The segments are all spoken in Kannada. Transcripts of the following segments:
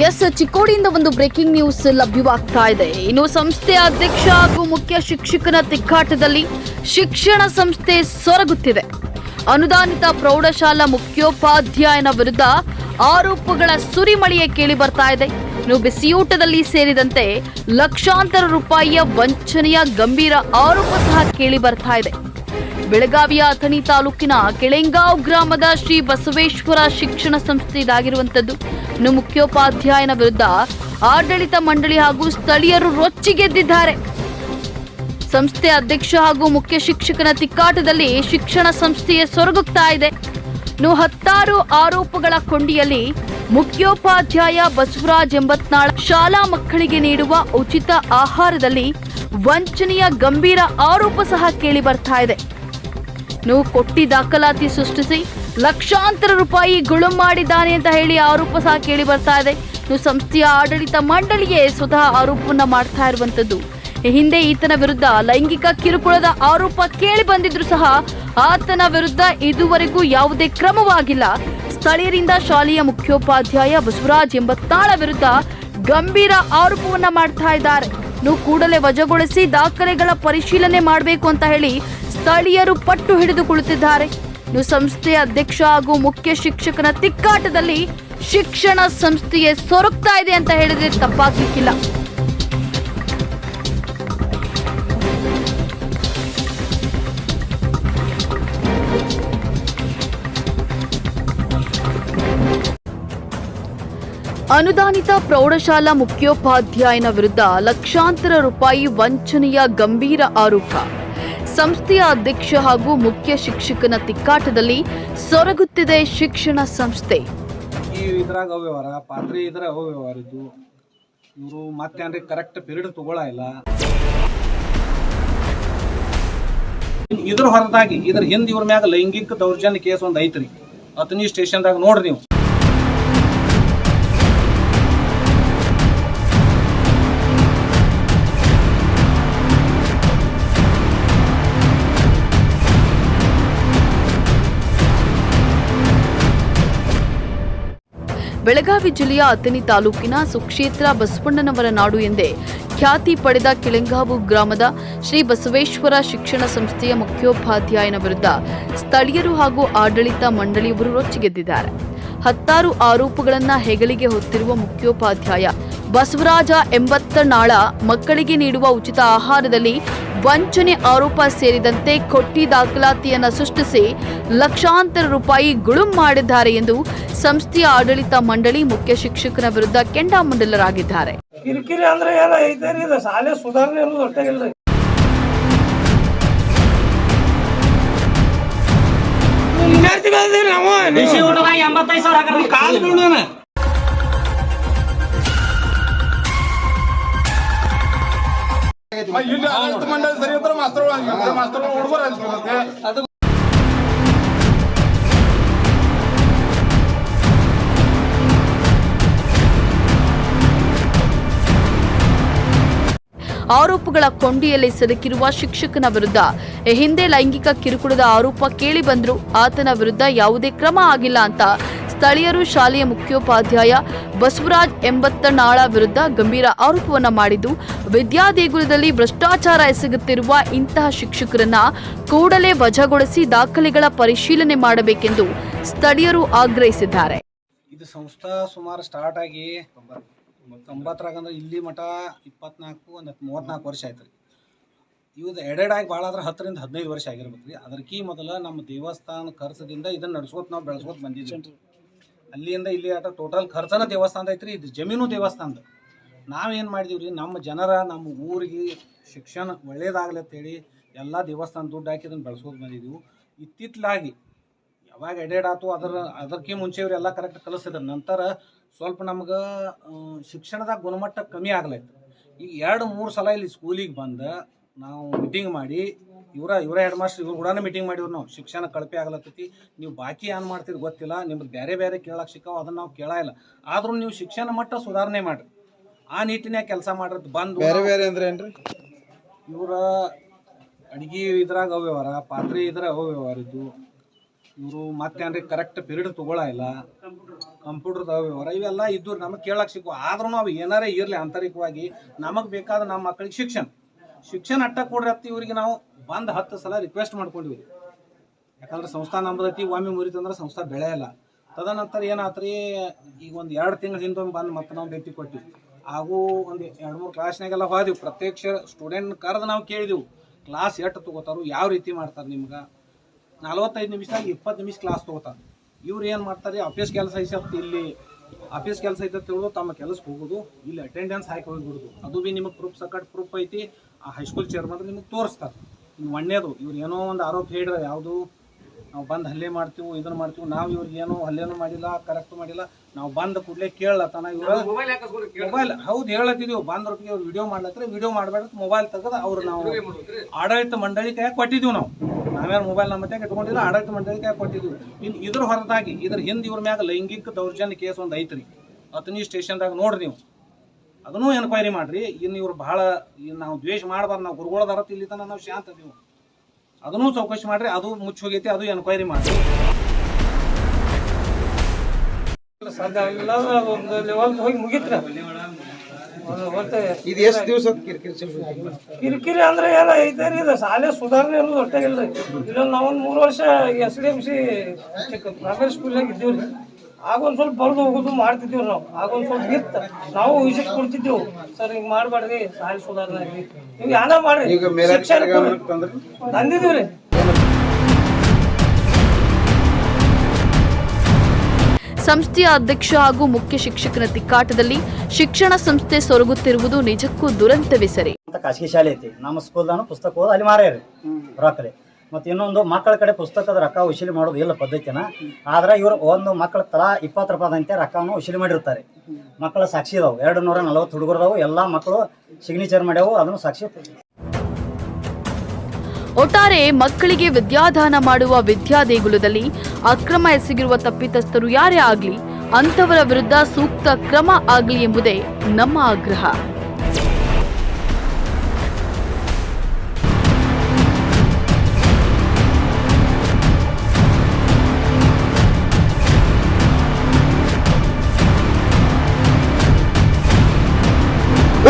ಎಸ್, ಚಿಕ್ಕೋಡಿಯಿಂದ ಒಂದು ಬ್ರೇಕಿಂಗ್ ನ್ಯೂಸ್ ಲಭ್ಯವಾಗ್ತಾ ಇದೆ. ಇನ್ನು ಸಂಸ್ಥೆಯ ಅಧ್ಯಕ್ಷ ಹಾಗೂ ಮುಖ್ಯ ಶಿಕ್ಷಕನ ತಿಕ್ಕಾಟದಲ್ಲಿ ಶಿಕ್ಷಣ ಸಂಸ್ಥೆ ಸೊರಗುತ್ತಿದೆ. ಅನುದಾನಿತ ಪ್ರೌಢಶಾಲಾ ಮುಖ್ಯೋಪಾಧ್ಯಾಯನ ವಿರುದ್ಧ ಆರೋಪಗಳ ಸುರಿಮಳೆಯೇ ಕೇಳಿ ಬರ್ತಾ ಇದೆ. ಇನ್ನು ಬಿಸಿಯೂಟದಲ್ಲಿ ಸೇರಿದಂತೆ ಲಕ್ಷಾಂತರ ರೂಪಾಯಿಯ ವಂಚನೆಯ ಗಂಭೀರ ಆರೋಪ ಸಹ ಕೇಳಿ ಬರ್ತಾ ಇದೆ. ಬೆಳಗಾವಿಯ ಅಥಣಿ ತಾಲೂಕಿನ ಕೆಳೆಂಗಾವ್ ಗ್ರಾಮದ ಶ್ರೀ ಬಸವೇಶ್ವರ ಶಿಕ್ಷಣ ಸಂಸ್ಥೆ ಇದಾಗಿರುವಂತದ್ದು ಇನ್ನು ಮುಖ್ಯೋಪಾಧ್ಯಾಯನ ವಿರುದ್ಧ ಆಡಳಿತ ಮಂಡಳಿ ಹಾಗೂ ಸ್ಥಳೀಯರು ರೊಚ್ಚಿಗೆದ್ದಿದ್ದಾರೆ ಸಂಸ್ಥೆ ಅಧ್ಯಕ್ಷ ಹಾಗೂ ಮುಖ್ಯ ಶಿಕ್ಷಕನ ತಿಕ್ಕಾಟದಲ್ಲಿ ಶಿಕ್ಷಣ ಸಂಸ್ಥೆಯೇ ಸೊರಗುತ್ತಾ ಇದೆ. ಇನ್ನು ಹತ್ತಾರು ಆರೋಪಗಳ ಕೊಂಡಿಯಲ್ಲಿ ಮುಖ್ಯೋಪಾಧ್ಯಾಯ ಬಸವರಾಜ್ ಎಂಬತ್ನಾಳ ಶಾಲಾ ಮಕ್ಕಳಿಗೆ ನೀಡುವ ಉಚಿತ ಆಹಾರದಲ್ಲಿ ವಂಚನೆಯ ಗಂಭೀರ ಆರೋಪ ಸಹ ಕೇಳಿ ಬರ್ತಾ ಇದೆ. ಇನ್ನು ಕೊಟ್ಟಿ ದಾಖಲಾತಿ ಸೃಷ್ಟಿಸಿ ಲಕ್ಷಾಂತರ ರೂಪಾಯಿ ಗುಳು ಮಾಡಿದ್ದಾನೆ ಅಂತ ಹೇಳಿ ಆರೋಪ ಸಹ ಕೇಳಿ ಬರ್ತಾ ಇದೆ. ನೀವು ಸಂಸ್ಥೆಯ ಆಡಳಿತ ಮಂಡಳಿಯೇ ಸ್ವತಃ ಆರೋಪವನ್ನ ಮಾಡ್ತಾ ಇರುವಂತದ್ದು. ಈ ಹಿಂದೆ ಈತನ ವಿರುದ್ಧ ಲೈಂಗಿಕ ಕಿರುಕುಳದ ಆರೋಪ ಕೇಳಿ ಬಂದಿದ್ರು ಸಹ ಆತನ ವಿರುದ್ಧ ಇದುವರೆಗೂ ಯಾವುದೇ ಕ್ರಮವಾಗಿಲ್ಲ. ಸ್ಥಳೀಯರಿಂದ ಶಾಲೆಯ ಮುಖ್ಯೋಪಾಧ್ಯಾಯ ಬಸವರಾಜ್ ಎಂಬತ್ತಾಳ ವಿರುದ್ಧ ಗಂಭೀರ ಆರೋಪವನ್ನ ಮಾಡ್ತಾ ಇದ್ದಾರೆ. ಇನ್ನು ಕೂಡಲೇ ವಜಾಗೊಳಿಸಿ ದಾಖಲೆಗಳ ಪರಿಶೀಲನೆ ಮಾಡಬೇಕು ಅಂತ ಹೇಳಿ ಸ್ಥಳೀಯರು ಪಟ್ಟು ಹಿಡಿದು ಕುಳಿತಿದ್ದಾರೆ ಸಂಸ್ಥೆಯ ಅಧ್ಯಕ್ಷ ಹಾಗೂ ಮುಖ್ಯ ಶಿಕ್ಷಕನ ತಿಕ್ಕಾಟದಲ್ಲಿ ಶಿಕ್ಷಣ ಸಂಸ್ಥೆಯೇ ಸೊರಗ್ತಾ ಇದೆ ಅಂತ ಹೇಳಿದ್ರೆ ತಪ್ಪಾಗ್ಲಿಕ್ಕಿಲ್ಲ. ಅನುದಾನಿತ ಪ್ರೌಢಶಾಲಾ ಮುಖ್ಯೋಪಾಧ್ಯಾಯನ ವಿರುದ್ಧ ಲಕ್ಷಾಂತರ ರೂಪಾಯಿ ವಂಚನೆಯ ಗಂಭೀರ ಆರೋಪ. ಸಂಸ್ಥೆಯ ಅಧ್ಯಕ್ಷ ಹಾಗೂ ಮುಖ್ಯ ಶಿಕ್ಷಕನ ತಿಕ್ಕಾಟದಲ್ಲಿ ಸೊರಗುತ್ತಿದೆ ಶಿಕ್ಷಣ ಸಂಸ್ಥೆ. ಈ ಇದ್ರಾಗ ಇದ್ರ ಅವ್ಯವಹಾರ ಕರೆಕ್ಟ್ ಇಲ್ಲ. ಇದ್ರ ಹೊರತಾಗಿ ಇದ್ರ ಹಿಂದ್ ಇವ್ರ ಮ್ಯಾಗ ಲೈಂಗಿಕ ದೌರ್ಜನ್ಯ ಕೇಸ್ ಒಂದ್ ಐತ್ರಿ. ಸ್ಟೇಷನ್ ಸ್ಟೇಷನ್ದಾಗ ನೋಡ್ರಿ ನೀವು. ಬೆಳಗಾವಿ ಜಿಲ್ಲೆಯ ಅಥಣಿ ತಾಲೂಕಿನ ಸುಕ್ಷೇತ್ರ ಬಸವಣ್ಣನವರ ನಾಡು ಎಂದೇ ಖ್ಯಾತಿ ಪಡೆದ ಕೆಳಂಗಾವು ಗ್ರಾಮದ ಶ್ರೀ ಬಸವೇಶ್ವರ ಶಿಕ್ಷಣ ಸಂಸ್ಥೆಯ ಮುಖ್ಯೋಪಾಧ್ಯಾಯನ ವಿರುದ್ಧ ಸ್ಥಳೀಯರು ಹಾಗೂ ಆಡಳಿತ ಮಂಡಳಿಯವರು ರೊಚ್ಚಿಗೆದ್ದಿದ್ದಾರೆ. ಹತ್ತಾರು ಆರೋಪಗಳನ್ನ ಹೆಗಲಿಗೆ ಹೊತ್ತಿರುವ ಮುಖ್ಯೋಪಾಧ್ಯಾಯ, ಬಸವರಾಜ ಎಂಬತ್ತ ನಾಳ ಮಕ್ಕಳಿಗೆ ನೀಡುವ ಉಚಿತ ಆಹಾರದಲ್ಲಿ ವಂಚನೆ ಆರೋಪ ಸೇರಿದಂತೆ ಕೊಟ್ಟಿ ದಾಖಲಾತಿಯನ್ನು ಸೃಷ್ಟಿಸಿ ಲಕ್ಷಾಂತರ ರೂಪಾಯಿ ಗುಳುಂ ಮಾಡಿದ್ದಾರೆ ಎಂದು ಸಂಸ್ಥೆಯ ಆಡಳಿತ ಮಂಡಳಿ ಮುಖ್ಯ ಶಿಕ್ಷಕನ ವಿರುದ್ಧ ಕೆಂಡಾಮಂಡಲರಾಗಿದ್ದಾರೆ ಕಿರಿಕಿರಿ ಅಂದ್ರೆ ಶಾಲೆ ಸುಧಾರಣೆ ಅನ್ನೋದು ಕಾಲ್ ಬೀಳೋಣ. ಇಲ್ಲಿ ಆಡಳಿತ ಮಂಡಳಿ ಸರಿ ಇದ್ರೆ ಮಾಸ್ತರ್ ಮಾಸ್ತರ್ ಹುಡುಗರು ಅನ್ಸ್ಕೊಳತ್ತೆ ಆರೋಪಗಳ ಕೊಂಡಿಯಲ್ಲಿ ಸಿಲುಕಿರುವ ಶಿಕ್ಷಕನ ವಿರುದ್ಧ. ಈ ಹಿಂದೆ ಲೈಂಗಿಕ ಕಿರುಕುಳದ ಆರೋಪ ಕೇಳಿ ಬಂದ್ರು. ಆತನ ವಿರುದ್ಧ ಯಾವುದೇ ಕ್ರಮ ಆಗಿಲ್ಲ ಅಂತ ಸ್ಥಳೀಯರು ಶಾಲೆಯ ಮುಖ್ಯೋಪಾಧ್ಯಾಯ ಬಸವರಾಜ್ ಎಂಬತ್ತನಾಳ ವಿರುದ್ಧ ಗಂಭೀರ ಆರೋಪವನ್ನು ಮಾಡಿದ್ದು, ವಿದ್ಯಾದೇಗುಲದಲ್ಲಿ ಭ್ರಷ್ಟಾಚಾರ ಎಸಗುತ್ತಿರುವ ಇಂತಹ ಶಿಕ್ಷಕರನ್ನ ಕೂಡಲೇ ವಜಾಗೊಳಿಸಿ ದಾಖಲೆಗಳ ಪರಿಶೀಲನೆ ಮಾಡಬೇಕೆಂದು ಸ್ಥಳೀಯರು ಆಗ್ರಹಿಸಿದ್ದಾರೆ. ಇದು ಸಂಸ್ಥಾ ಸುಮಾರು ಸ್ಟಾರ್ಟ್ ಆಗಿ ತೊಂಬತ್ತರಾಗ ಅಂದ್ರೆ ಇಲ್ಲಿ ಮಠ ಇಪ್ಪತ್ನಾಲ್ಕು, ಒಂದು ಮೂವತ್ನಾಲ್ಕು ವರ್ಷ ಆಯ್ತು ರೀ. ಇವ್ದು ಎಡೆಡ್ ಆಗಿ ಭಾಳ ಆದ್ರೆ ಹತ್ತರಿಂದ ಹದಿನೈದು ವರ್ಷ ಆಗಿರ್ಬೇಕು ರೀ. ಅದಕ್ಕೀ ಮೊದಲ ನಮ್ಮ ದೇವಸ್ಥಾನ ಖರ್ಚದಿಂದ ಇದನ್ನು ನಡ್ಸ್ಕೊತ ನಾವು ಬೆಳೆಸ್ಕೊತ ಬಂದಿದ್ವಿ. ಅಲ್ಲಿಂದ ಇಲ್ಲಿ ಆಟ ಟೋಟಲ್ ಖರ್ಚನ ದೇವಸ್ಥಾನದ ಐತ್ರಿ, ಇದು ಜಮೀನು ದೇವಸ್ಥಾನದ. ನಾವೇನು ಮಾಡಿದೀವಿ ರೀ ನಮ್ಮ ಜನರ, ನಮ್ಮ ಊರಿಗೆ ಶಿಕ್ಷಣ ಒಳ್ಳೇದಾಗಲಿ ಅಂತೇಳಿ ಎಲ್ಲ ದೇವಸ್ಥಾನ ದುಡ್ಡು ಹಾಕಿ ಅದನ್ನು ಬೆಳೆಸೋದು ಬಂದಿದ್ದೀವಿ ಇತ್ತಿತ್ತಲಾಗಿ ಯಾವಾಗ ಎಡೆಡ್ ಆತು, ಅದರ, ಅದಕ್ಕೆ ಮುಂಚೆ ಇವರೆಲ್ಲ ಕರೆಕ್ಟ್ ಕಲಿಸಿದ್ರು. ನಂತರ ಸ್ವಲ್ಪ ನಮ್ಗೆ ಶಿಕ್ಷಣದಾಗ ಗುಣಮಟ್ಟ ಕಮ್ಮಿ ಆಗ್ಲೈತೆ ಈಗ ಎರಡು ಮೂರು ಸಲ ಇಲ್ಲಿ ಸ್ಕೂಲಿಗೆ ಬಂದು, ನಾವು ಮೀಟಿಂಗ್ ಮಾಡಿ ಇವರ ಇವರ ಹೆಡ್ ಮಾಸ್ಟರ್ ಇವ್ರು ಕೂಡ ಮೀಟಿಂಗ್ ಮಾಡಿವ್ರು ನಾವು. ಶಿಕ್ಷಣ ಕಳಪೆ ಆಗ್ಲತ್ತೈತಿ. ನೀವು ಬಾಕಿ ಏನು ಮಾಡ್ತೀರಿ ಗೊತ್ತಿಲ್ಲ. ನಿಮ್ಗೆ ಬೇರೆ ಬೇರೆ ಕೇಳಕ್ಕೆ ಸಿಕ್ಕಾವ. ಅದನ್ನು ನಾವು ಕೇಳ ಇಲ್ಲ. ಆದ್ರೂ ನೀವು ಶಿಕ್ಷಣ ಮಟ್ಟ ಸುಧಾರಣೆ ಮಾಡಿರಿ. ಆ ನಿಟ್ಟಿನ್ಯಾಗ ಕೆಲಸ ಮಾಡ್ರದ್ ಬಂದು ಬೇರೆ ಬೇರೆ ಅಂದ್ರೆ ಏನ್ರಿ? ಇವರ ಅಡಿಗೆ ಇದ್ರಾಗ ಅವ್ಯವಹಾರ ಪಾತ್ರೆ ಇದ್ರಾಗ ಅವ್ಯವಹಾರ ಇದ್ದು. ಇವರು ಮತ್ತೇನ್ರಿ ಕರೆಕ್ಟ್ ಪೀರಿಯಡ್ ತಗೊಳ ಇಲ್ಲ. ಕಂಪ್ಯೂಟರ್ ಅವ್ಯವಹಾರ ಇವೆಲ್ಲ ಇದ್ದು ನಮಗೆ ಕೇಳಕ್ ಸಿಕ್ಕು ಆದ್ರೂ ನಾವು ಏನಾರೇ ಇರಲಿ ಆಂತರಿಕವಾಗಿ ನಮಗೆ ಬೇಕಾದ ನಮ್ಮ ಮಕ್ಕಳಿಗೆ ಶಿಕ್ಷಣ. ಶಿಕ್ಷಣ ಅಟ್ಟ ಕೊಡ್ರಿ ಅತ್ತಿ ಇವರಿಗೆ ನಾವು. ಬಂದ್ ಹತ್ತು ಸಲ ರಿಕ್ವೆಸ್ಟ್ ಮಾಡ್ಕೊಂಡ್ವಿ. ಯಾಕಂದ್ರೆ ಸಂಸ್ಥಾ ನಮ್ದೈತಿ ಒಮ್ಮೆ ಮುರಿತಂದ್ರೆ ಸಂಸ್ಥಾ ಬೆಳೆಯಲ್ಲ ತದನಂತರ ಏನಾತ್ರಿ, ಈಗ ಒಂದು ಎರಡು ತಿಂಗಳ ಹಿಂದೊಮ್ಮೆ ಬಂದು ಮತ್ತೆ ನಾವು ಭೇಟಿ ಕೊಟ್ಟಿವಿ. ಹಾಗೂ ಒಂದು ಎರಡು ಮೂರು ಕ್ಲಾಸ್ನಾಗೆಲ್ಲ ಹೋದಿವಿ. ಪ್ರತ್ಯಕ್ಷ ಸ್ಟೂಡೆಂಟ್ ಕರೆದು ನಾವು ಕೇಳಿದೆವು. ಕ್ಲಾಸ್ ಎಷ್ಟು ತಗೋತಾರು, ಯಾವ ರೀತಿ ಮಾಡ್ತಾರೆ ನಿಮ್ಗೆ? ನಲವತ್ತೈದು ನಿಮಿಷದಾಗ ಇಪ್ಪತ್ತು ನಿಮಿಷ ಕ್ಲಾಸ್ ತಗೋತಾರೆ. ಇವ್ರು ಏನು ಮಾಡ್ತಾರೆ ಆಫೀಸ್ ಕೆಲಸ ಐಸತ್ ಇಲ್ಲಿ ಆಫೀಸ್ ಕೆಲಸ ಐತೆ ತಿಳಿದು ತಮ್ಮ ಕೆಲಸಕ್ಕೆ ಹೋಗೋದು, ಇಲ್ಲಿ ಅಟೆಂಡೆನ್ಸ್ ಹಾಕಿ ಹೋಗ್ಬಿಡೋದು. ಅದು ಭೀ ನಿಮಗೆ ಪ್ರೂಫ್ ಸಕಟ್ ಪ್ರೂಫ್ ಐತಿ. ಆ ಹೈಸ್ಕೂಲ್ ಚೇರ್ಮನ್ ನಿಮಗೆ ತೋರಿಸ್ತಾರೆ. ಒಣ್ಣೇದು ಇವ್ರು ಏನೋ ಒಂದು ಆರೋಪ ಹೇಳಿದ್ರೆ ಯಾವುದು ನಾವು ಬಂದು ಹಲ್ಲೆ ಮಾಡ್ತೀವಿ ಇದನ್ನ ಮಾಡ್ತೀವಿ ನಾವು ಇವ್ರಿಗೆ ಏನೋ ಹಲ್ಲೆನೂ ಮಾಡಿಲ್ಲ ಕರೆಕ್ಟ್ ಮಾಡಿಲ್ಲ ನಾವು ಬಂದ ಕೂಡಲೇ ಕೇಳತ್ತಾನ ಇವ್ರ. ಮೊಬೈಲ್ ಹೌದು ಹೇಳತ್ತಿದೀವಿ ಬಂದ್ರೊಟ್ಟಿಗೆ ಅವ್ರು ವಿಡಿಯೋ ಮಾಡ್ಲತ್ತರ ವಿಡಿಯೋ ಮಾಡಬೇಡ ಮೊಬೈಲ್ ತೆಗೆದು ಅವ್ರು ನಾವು ಆಡಳಿತ ಮಂಡಳಿ ಕೈ ಕೊಟ್ಟಿದ್ದೀವಿ ನಾವು. ನಾವೇನು ಮೊಬೈಲ್ ನಮ್ಮ ಮತ್ತೆ ಇಟ್ಕೊಂಡಿಲ್ಲ ಆಡಳಿತ ಮಂಡಳಿ ಕೈ ಕೊಟ್ಟಿದ್ದೀವಿ. ಇನ್ನು ಇದ್ರ ಹೊರತಾಗಿ ಇದ್ರ ಹಿಂದೆ ಇವ್ರ ಮ್ಯಾಗ ಲೈಂಗಿಕ ದೌರ್ಜನ್ಯ ಕೇಸ್ ಒಂದು ಐತ್ರಿ. ಅತನಿ ಸ್ಟೇಷನ್ದಾಗ ನೋಡ್ರಿ ನೀವು. ಅದನ್ನೂ ಎನ್ಕ್ವೈರಿ ಮಾಡ್ರಿ. ಇನ್ನು ಇವ್ರು ಬಹಳ ಇನ್ನು ನಾವು ದ್ವೇಷ ಮಾಡಬಾರ್ದು ನಾವು ಗುರುಗಳದಾರ ಇಲ್ಲಿ ತನಕ ನಾವು ಶಾಂತ ಅದೀವಿ. ಅದನ್ನೂ ಚೌಕಶಿ ಮಾಡ್ರಿ ಅದು ಮುಚ್ಚಿ ಹೋಗೈತಿ ಅದು ಎನ್ಕ್ವೈರಿ ಮಾಡ್ರಿ. ಸಾಧ್ಯ ಆಗಿಲ್ಲ ಅಂದ್ರೆ ಅದೊಂದು ಲೆವೆಲ್ ಹೋಗಿ ಮುಗಿತ್ರ. ಇದು ಎಷ್ಟು ದಿವಸ ಕಿರಿಕಿರಿ ಅಂದ್ರೆ ಏನ ಐತೆ ರೀ ಇದು ಶಾಲೆ ಸುಧಾರಣೆ ಅನ್ನೋದು ಇಲ್ರಿ ಇಲ್ಲ. ನಾವೊಂದು ಮೂರು ವರ್ಷ S D M C primary ಸ್ಕೂಲ್ನಾಗ ಇದ್ದೀವ್ರಿ ಆಗ ಒಂದ್ ಸ್ವಲ್ಪ ಬರೆದು ಹೋಗೋದು ಮಾಡ್ತಿದ್ದೀವಿ ನಾವು. ಆಗ ಒಂದ್ ಸ್ವಲ್ಪ ಇತ್ತ ನಾವು ವಿಸಿಟ್ ಕೊಡ್ತಿದ್ದೆವು. ಸರ್ ಹಿಂಗ್ ಮಾಡ್ಬೇಡ್ರಿ ಸಾರಿ ಸುಧಾರಣೆ ನೀವ್ ಯಾನ ಮಾಡ್ರಿ. ತಂದಿದ್ದೀವ್ರಿ ಸಂಸ್ಥೆಯ ಅಧ್ಯಕ್ಷ ಹಾಗೂ ಮುಖ್ಯ ಶಿಕ್ಷಕನ ತಿಕ್ಕಾಟದಲ್ಲಿ ಶಿಕ್ಷಣ ಸಂಸ್ಥೆ ಸೊರಗುತ್ತಿರುವುದು ನಿಜಕ್ಕೂ ದುರಂತವೇ ಸರಿ. ಅಂತ ಖಾಸಗಿ ಶಾಲೆ ಐತಿ. ನಮ್ಮ ಸ್ಕೂಲ್ದಾನು ಪುಸ್ತಕ ಓದ್ ಅಲ್ಲಿ ಮಾರ್ಯಾರಿ. ರೊಕ್ಕಲೆ. ಮತ್ತು ಇನ್ನೊಂದು ಮಕ್ಕಳ ಕಡೆ ಪುಸ್ತಕದ ರೊಕ್ಕ ವಸೂಲಿ ಮಾಡೋದು ಇಲ್ಲ ಪದ್ಧತಿನ. ಆದ್ರೆ ಇವರು ಒಂದು ಮಕ್ಕಳ ತಲಾ ಇಪ್ಪತ್ತು ರೂಪಾಯಿದಂತೆ ರೊಕ್ಕವನ್ನು ವಸೂಲಿ ಮಾಡಿರ್ತಾರೆ. ಮಕ್ಕಳ ಸಾಕ್ಷಿ ಇದಾವೆ. ಎರಡು ನೂರ ನಲವತ್ತು ಹುಡುಗರದಾವು ಎಲ್ಲ ಮಕ್ಕಳು ಸಿಗ್ನೇಚರ್ ಮಾಡ್ಯಾವು. ಅದನ್ನು ಸಾಕ್ಷಿ ಒಟ್ಟಾರೆ ಮಕ್ಕಳಿಗೆ ವಿದ್ಯಾದಾನ ಮಾಡುವ ವಿದ್ಯಾದೇಗುಲದಲ್ಲಿ ಅಕ್ರಮ ಎಸಗಿರುವ ತಪ್ಪಿತಸ್ಥರು ಯಾರೇ ಆಗಲಿ, ಅಂಥವರ ವಿರುದ್ಧ ಸೂಕ್ತ ಕ್ರಮ ಆಗಲಿ ಎಂಬುದೇ ನಮ್ಮ ಆಗ್ರಹ.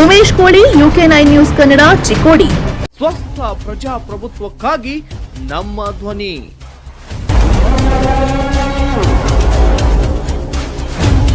Umesh Koli UK nine news Kannada Chikkodi. ಸ್ವಸ್ಥ ಪ್ರಜಾಪ್ರಭುತ್ವಕ್ಕಾಗಿ ನಮ್ಮ ಧ್ವನಿ.